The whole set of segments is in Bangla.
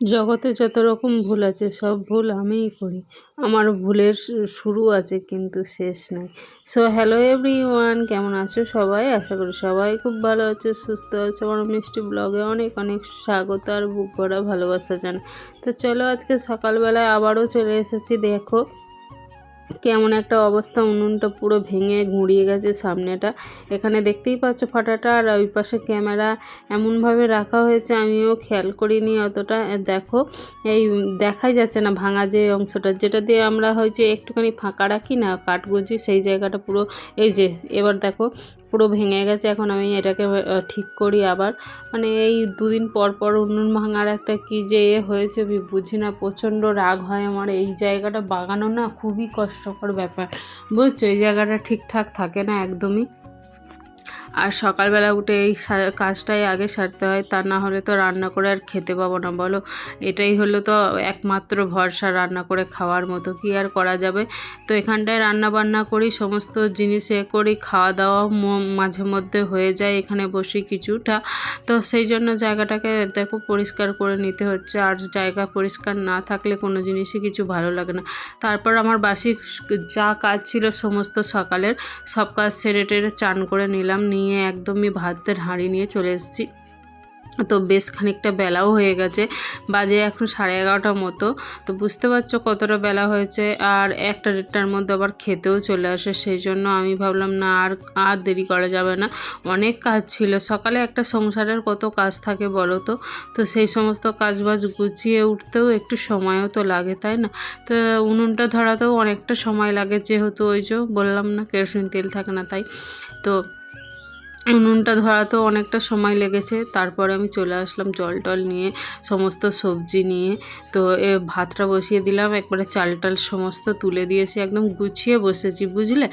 জগতে যত রকম ভুল আছে, সব ভুল আমিই করি। আমার ভুলের শুরু আছে কিন্তু শেষ নাই। সো হ্যালো এভরি ওয়ান কেমন আছো সবাই? আশা করি সবাই খুব ভালো আছে, সুস্থ আছে। আমার মিষ্টি ব্লগে অনেক অনেক স্বাগত আর বুক করা ভালোবাসা জানে তো চলো আজকে সকালবেলায় আবারও চলে এসেছি, দেখো। কেমন একটা অবস্থা, উনুনটা পুরো ভেঙে গুঁড়িয়ে গেছে সামনেটা। এখানে দেখতেই পাচ্ছ ফাটাটা, আর ওই পাশে ক্যামেরা এমনভাবে রাখা হয়েছে, আমিও খেয়াল করিনি অতটা। দেখো, এই দেখাই যাচ্ছে না ভাঙা যে অংশটা, যেটা দিয়ে আমরা হয়েছে একটুখানি ফাঁকা রাখি না, কাঠগুজি, সেই জায়গাটা পুরো, এই যে, এবার দেখো, পুরো ভেঙে গেছে, এখন আমি এটাকে ঠিক করি আবার। মানে এই দুদিন পর পর উনুন ভাঙার একটা কী যে এ হয়েছে আমি বুঝি না, প্রচণ্ড রাগ হয় আমার। এই জায়গাটা বাগানো না খুবই কষ্টকর ব্যাপার। বুঝছ? এই জায়গাটা ঠিকঠাক থাকে না একদমই। আর সকালবেলা উঠে এই কাজটাই আগে সারতে হয়, তা না হলে তো রান্না করে আর খেতে পাবো না, বলো? এটাই হলো তো একমাত্র ভরসা রান্না করে খাওয়ার মতো, কি আর করা যাবে? তো এখানটায় রান্না বান্না করি, সমস্ত জিনিস এ করি খাওয়া দাওয়া মাঝে মধ্যে হয়ে যায়, এখানে বসি কিছুটা। তো সেই জন্য জায়গাটাকে দেখো পরিষ্কার করে নিতে হচ্ছে, আর জায়গা পরিষ্কার না থাকলে কোনো জিনিসই কিছু ভালো লাগে না। তারপর আমার বাসি যা কাজ ছিল সমস্ত সকালের, সব কাজ সেরে টেরে চান করে নিলাম, নিয়ে নিয়ে একদমই ভাতের হাঁড়ি নিয়ে চলে এসেছি। তো বেশ খানিকটা বেলাও হয়ে গেছে, বাজে এখন সাড়ে এগারোটার মতো। তো বুঝতে পারছ কতটা বেলা হয়েছে আর একটা দেড়টার মধ্যে আবার খেতেও চলে আসে, সেই জন্য আমি ভাবলাম না আর আর দেরি করা যাবে না। অনেক কাজ ছিল, সকালে একটা সংসারের কত কাজ থাকে বলো তো? তো সেই সমস্ত কাজবাজ গুছিয়ে উঠতেও একটু সময়ও তো লাগে, তাই না? তো উনুনটা ধরাতেও অনেকটা সময় লাগে, যেহেতু ওই যে বললাম না কেরোসিন তেল থাকে না তাই। তো উনুনটা ধরাতেও অনেকটা সময় লেগেছে। তারপরে আমি চলে আসলাম জল টল নিয়ে, সমস্ত সবজি নিয়ে। তো এ ভাতটা বসিয়ে দিলাম, একবারে চাল টাল সমস্ত তুলে দিয়েছি, একদম গুছিয়ে বসেছি, বুঝলে?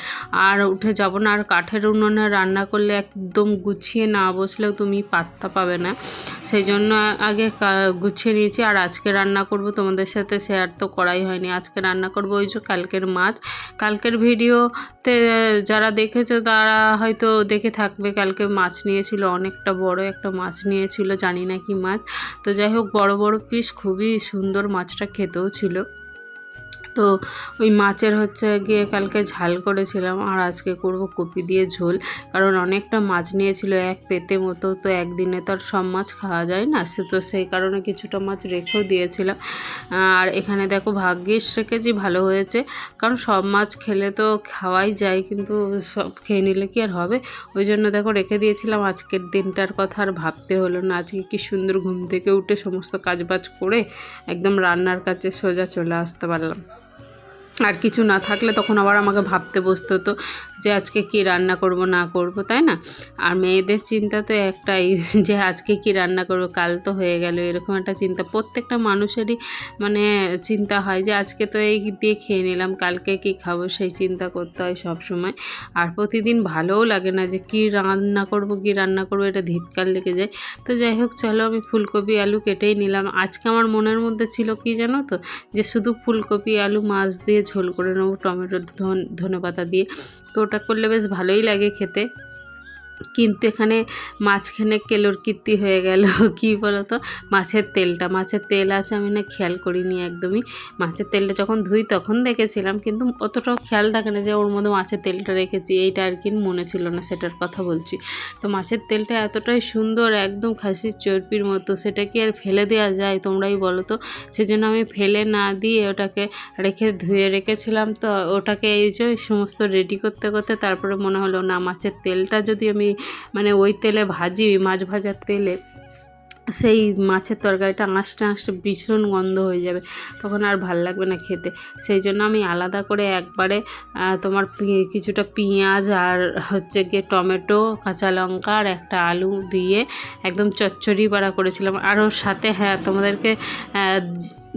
আর উঠে যাব না, আর কাঠের উনুনে রান্না করলে একদম গুছিয়ে না বসলেও তুমি পাত্তা পাবে না। সেই জন্য আগে গুছিয়ে নিয়েছি, আর আজকে রান্না করব, তোমাদের সাথে শেয়ার তো করাই হয়নি। আজকে রান্না করব ওই যে কালকের মাছ। কালকের ভিডিওতে যারা দেখেছ, তারা হয়তো দেখে থাকবে কালকে মাছ নিয়েছিল, অনেকটা বড় একটা মাছ নিয়েছিল, জানি না কি মাছ। তো যাই হোক, বড় বড় পিস খুবই সুন্দর মাছটা খেতেও ছিল। তো ওই মাছের হচ্ছে গিয়ে কালকে ঝাল করেছিলাম আর আজকে করব কপি দিয়ে ঝোল। কারণ অনেকটা মাছ নিয়েছিল এক পেতে মতো, তো একদিনে তো আর সব মাছ খাওয়া যায় না। সে তো সেই কারণে কিছুটা মাছ রেখেও দিয়েছিলাম। আর এখানে দেখো ভাগ্যিস রেখেছি, ভালো হয়েছে। কারণ সব মাছ খেলে তো খাওয়াই যায়, কিন্তু সব খেয়ে নিলে কি আর হবে? ওই জন্য দেখো রেখে দিয়েছিলাম। আজকের দিনটার কথা আর ভাবতে হলো না। আজকে কি সুন্দর ঘুম থেকে উঠে সমস্ত কাজবাজ করে একদম রান্নার কাছে সোজা চলে আসতে পারলাম। আর কিছু না থাকলে তখন আবার আমাকে ভাবতে বসতে হতো। যে আজকে কি রান্না করব, না করব, তাই না? আর মেয়েদের চিন্তা তো একটাই যে আজকে কি রান্না করব, কাল তো হয়ে গেল, এরকম একটা চিন্তা। প্রত্যেকটা মানুষেরই মানে চিন্তা হয় যে আজকে তো এই দিয়ে খেয়ে নিলাম, কালকে কি খাব সেই চিন্তা করতে হয় সব সময় আর প্রতিদিন ভালোও লাগে না যে কি রান্না করব, কি রান্না করব, এটা ধিৎকার লেগে যায়। তো যাই হোক, চলো আমি ফুলকপি, আলু কেটেই নিলাম। আজকে আমার মনের মধ্যে ছিল কি জানো তো? যে শুধু ফুলকপি, আলু, মাছ দিয়ে ঝোল করে নেব, টমেটো, ধনে পাতা দিয়ে। তো ওটা করলে বেশ ভালোই লাগে খেতে। কিন্তু এখানে মাঝখানে কেলোর কীর্তি হয়ে গেল, কি বলতো? মাছের তেলটা, মাছের তেল আছে আমি না খেয়াল করিনি একদমই। মাছের তেলটা যখন ধুই তখন দেখেছিলাম, কিন্তু অতটাও খেয়াল থাকে না যে ওর মধ্যে মাছের তেলটা রেখেছি, এইটা আর কি মনে ছিল না সেটার কথা বলছি। তো মাছের তেলটা এতটাই সুন্দর, একদম খাসির চর্বির মতো, সেটা কি আর ফেলে দেওয়া যায় তোমরাই বলো তো? সেজন্য আমি ফেলে না দিয়ে ওটাকে রেখে ধুয়ে রেখেছিলাম তো, ওটাকে এই যে সমস্ত রেডি করতে করতে তারপরে মনে হলো, না, মাছের তেলটা যদি আমি মানে ওই তেলে ভাজি ওই মাছ ভাজার তেলে সেই মাছের তরকারিটা আঁশটা আঁশটা ভীষণ গন্ধ হয়ে যাবে, তখন আর ভালো লাগবে না খেতে। সেই জন্য আমি আলাদা করে একবারে তোমার কিছুটা পেঁয়াজ আর হচ্ছে গিয়ে টমেটো, কাঁচা লঙ্কা আর একটা আলু দিয়ে একদম চচ্চড়ি পাড়া করেছিলাম। আরও সাথে হ্যাঁ তোমাদেরকে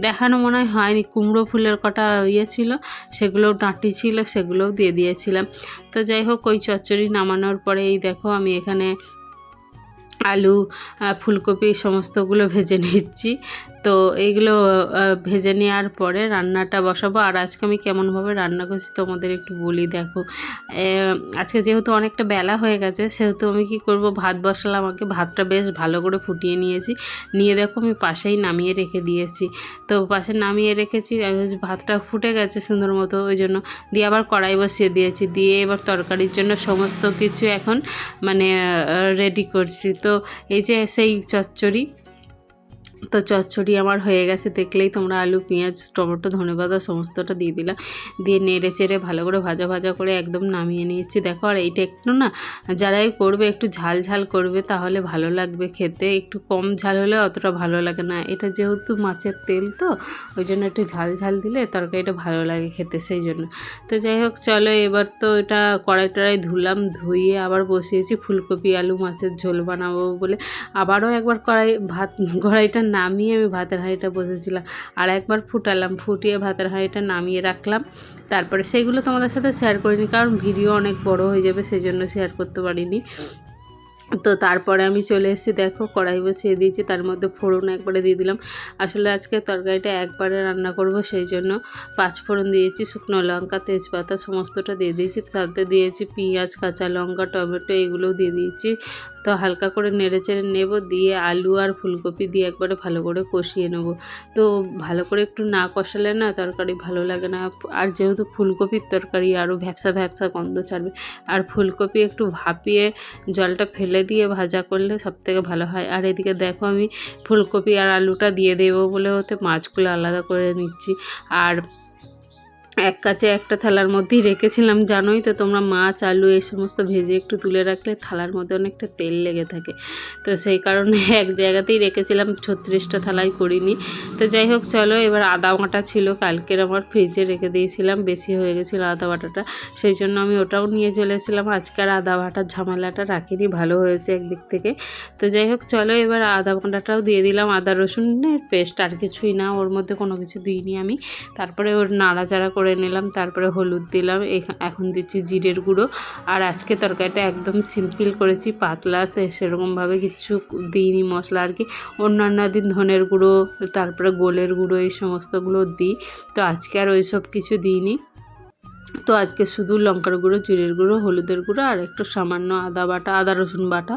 দেখানো মনে হয় হয়নি, কুমড়ো ফুলের কটা ইয়ে ছিল সেগুলো ডাঁটি ছিল, সেগুলোও দিয়ে দিয়েছিলাম। তো যাই হোক, ওই চচ্চড়ি নামানোর পরে এই দেখো আমি এখানে আলু ফুলকপি, সমস্তগুলো ভেজে নিচ্ছি। তো এইগুলো ভেজে নেওয়ার পরে রান্নাটা বসাবো। আর আজকে আমি কেমনভাবে রান্না করছি তোমাদের একটু বলি, দেখো। আজকে যেহেতু অনেকটা বেলা হয়ে গেছে, সেহেতু আমি কি করব, ভাত বসালাম আমাকে ভাতটা বেশ ভালো করে ফুটিয়ে নিয়েছি। নিয়ে দেখো আমি পাশেই নামিয়ে রেখে দিয়েছি। তো পাশে নামিয়ে রেখেছি ভাতটা ফুটে গেছে সুন্দর মতো, ওই জন্য দিয়ে আবার কড়াই বসিয়ে দিয়েছি। দিয়ে এবার তরকারির জন্য সমস্ত কিছু এখন মানে রেডি করছি। তো এই যে সেই চচ্চড়ি তো চচ্চড়ি আমার হয়ে গেছে, দেখলেই তোমরা আলু, পেঁয়াজ, টমেটো, ধনেপাতা সমস্তটা দিয়ে দিলাম দিয়ে নেড়ে চেড়ে ভালো করে ভাজা ভাজা করে একদম নামিয়ে নিয়েছি। দেখো, আর এইটা একটু না, যারাই করবে একটু ঝাল ঝাল করবে তাহলে ভালো লাগবে খেতে। একটু কম ঝাল হলে অতটা ভালো লাগে না। এটা যেহেতু মাছের তেল তো, ওই জন্য একটু ঝাল ঝাল দিলে তরকারিটা ভালো লাগে খেতে সেই জন্য। তো যাই হোক, চলো এবার তো এটা কড়াই টড়াই ধুলাম, ধুয়ে আবার বসিয়েছি। ফুলকপি, আলু, মাছের ঝোল বানাবো বলে। আবারও একবার কড়াই, ভাত, কড়াইটা নামিয়ে আমি ভাতের হাঁড়িটা বসেছিলাম। আর একবার ফুটালাম, ফুটিয়ে ভাতের হাঁড়িটা নামিয়ে রাখলাম। তারপরে সেগুলো তোমাদের সাথে শেয়ার করিনি, কারণ ভিডিও অনেক বড় হয়ে যাবে সেই জন্য শেয়ার করতে পারিনি। তো তারপরে আমি চলে এসেছি, দেখো কড়াই বসিয়ে দিয়েছি, তার মধ্যে ফোড়ন একবারে দিয়ে দিলাম। আসলে আজকে তরকারিটা একবারে রান্না করব, সেই জন্য পাঁচ ফোড়ন দিয়েছি, শুকনো লঙ্কা, তেজপাতা, সমস্তটা দিয়ে দিয়েছি। তাতে দিয়েছি পেঁয়াজ, কাঁচা লঙ্কা, টমেটো, এগুলোও দিয়ে দিয়েছি। তো হালকা করে নেড়ে চেড়ে নেব, দিয়ে আলু আর ফুলকপি দিয়ে একবারে ভালো করে কষিয়ে নেব। তো ভালো করে একটু না কষালে না তরকারি ভালো লাগে না। আর যেহেতু ফুলকপির তরকারি আরও ভ্যাপসা ভ্যাপসা গন্ধ ছাড়বে, আর ফুলকপি একটু ভাপিয়ে জলটা ফেলে দিয়ে ভাজা করলে সবথেকে ভালো হয়। আর এদিকে দেখো আমি ফুলকপি আর আলুটা দিয়ে দেবো বলে হতে মাছগুলো আলাদা করে নিচ্ছি। আর এক কাছে একটা থালার মধ্যেই রেখেছিলাম, জানোই তো তোমরা মাছ, আলু এই সমস্ত ভেজে একটু তুলে রাখলে থালার মধ্যে অনেকটা তেল লেগে থাকে। তো সেই কারণে এক জায়গাতেই রেখেছিলাম, ছত্রিশটা থালায় করিনি। তো যাই হোক, চলো এবার আদা বাটা ছিল, কালকের আমার ফ্রিজে রেখে দিয়েছিলাম, বেশি হয়ে গেছিল আদা বাটাটা। সেই জন্য আমি ওটাও নিয়ে চলে এসেছিলাম, আজকে আর আদা বাটার ঝামেলাটা রাখিনি, ভালো হয়েছে একদিক থেকে। তো যাই হোক, চলো এবার আদা বাটাটাও দিয়ে দিলাম, আদা রসুনের পেস্ট আর কিছুই না, ওর মধ্যে কোনো কিছু দিইনি আমি। তারপরে ওর নাড়াচাড়া করে নিলাম, তারপরে হলুদ দিলাম, এখা- এখন দিচ্ছি জিরের গুঁড়ো। আর আজকে তরকারিটা একদম সিম্পল করেছি, পাতলা সেরকমভাবে কিছু দিইনি মশলা আর কি। অন্যান্য দিন ধনের গুঁড়ো, তারপরে গোলের গুঁড়ো, এই সমস্তগুলো দিই। তো আজকে আর ওই সব কিছু দিইনি। তো আজকে শুধু লঙ্কার গুঁড়ো, জিরের গুঁড়ো, হলুদের গুঁড়ো আর একটু সামান্য আদা বাটা, আদা রসুন বাটা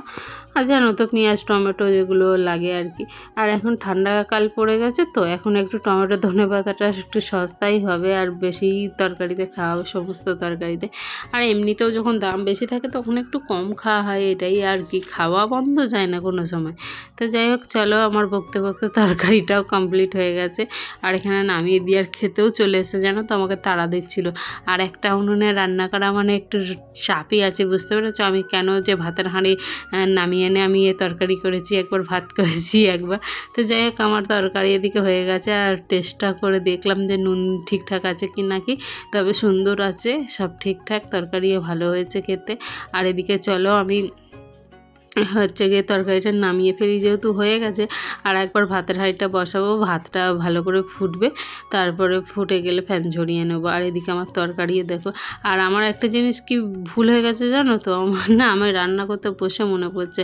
আর জানো তো পেঁয়াজ, টমেটো যেগুলো লাগে আর কি। আর এখন ঠান্ডাকাল পড়ে গেছে তো এখন একটু টমেটো, ধনে পাতাটা একটু সস্তাই হবে আর বেশি তরকারিতে খাওয়া হবে সমস্ত তরকারিতে। আর এমনিতেও যখন দাম বেশি থাকে তখন একটু কম খাওয়া হয় এটাই আর কি। খাওয়া বন্ধ যায় না কোনো সময়। তো যাই হোক, চলো আমার বকতে বকতে তরকারিটাও কমপ্লিট হয়ে গেছে। আর এখানে নামিয়ে দিয়ে আর খেতেও চলে এসে জানো তো, আমাকে তাড়া দিচ্ছিল। আর একটা উনুনে রান্না করা মানে একটু চাপই আছে, বুঝতে পেরেছ? আমি কেন যে ভাতের হাঁড়ি নামিয়ে এনে আমি এ তরকারি করেছি, একবার ভাত করেছি, একবার। তো যাই হোক, আমার তরকারি এদিকে হয়ে গেছে আর টেস্টটা করে দেখলাম যে নুন ঠিকঠাক আছে কি নাকি তবে সুন্দর আছে, সব ঠিকঠাক, তরকারিও ভালো হয়েছে খেতে। আর এদিকে চলো, আমি হচ্ছে গিয়ে তরকারিটা নামিয়ে ফেলি যেহেতু হয়ে গেছে। আর একবার ভাতের হাঁড়িটা বসাবো, ভাতটা ভালো করে ফুটবে, তারপরে ফুটে গেলে ফ্যান ঝরিয়ে নেব। আর এদিকে আমার তরকারিও দেখো, আর আমার একটা জিনিস কি ভুল হয়ে গেছে জানো তো? আমার না আমি রান্না করতে বসে মনে পড়ছে।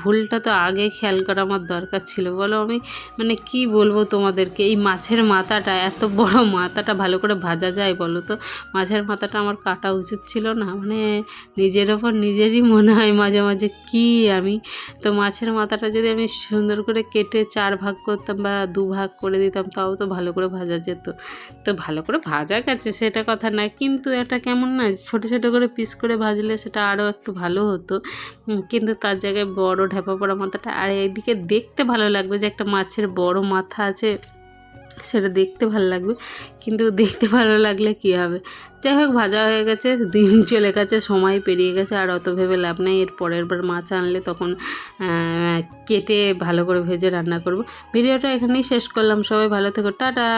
ভুলটা তো আগে খেয়াল করা আমার দরকার ছিল। বলো আমি মানে কি বলব তোমাদেরকে? এই মাছের মাথাটা, এত বড় মাথাটা ভালো করে ভাজা যায় বলো তো? মাছের মাথাটা আমার কাটা উচিত ছিল না। মানে নিজের ওপর নিজেরই মনে হয় মাঝে মাঝে কি আমি। তো মাছের মাথাটা যদি আমি সুন্দর করে কেটে চার ভাগ করতাম বা দু ভাগ করে দিতাম, তাও তো ভালো করে ভাজা যেত। তো ভালো করে ভাজা গেছে, সেটা কথা না। কিন্তু এটা কেমন না, ছোট ছোট করে পিস করে ভাজলে সেটা আরও একটু ভালো হতো। কিন্তু তার জায়গায় বড় ঢেপা পড়া মাথাটা, আর এইদিকে দেখতে ভালো লাগবে যে একটা মাছের বড় মাথা আছে। সেটা দেখতে ভালো লাগবে। কিন্তু দেখতে ভালো লাগলে কি হবে? যাই হোক, ভাজা হয়ে গেছে, দিন চলে গেছে, সময় পেরিয়ে গেছে, আর অত ভেবে লাভ নেই। এর পরের বার মাছ আনলে তখন কেটে ভালো করে ভেজে রান্না করব। ভিডিওটা এখানেই শেষ করলাম। সবাই ভালো থেকো। টাটা!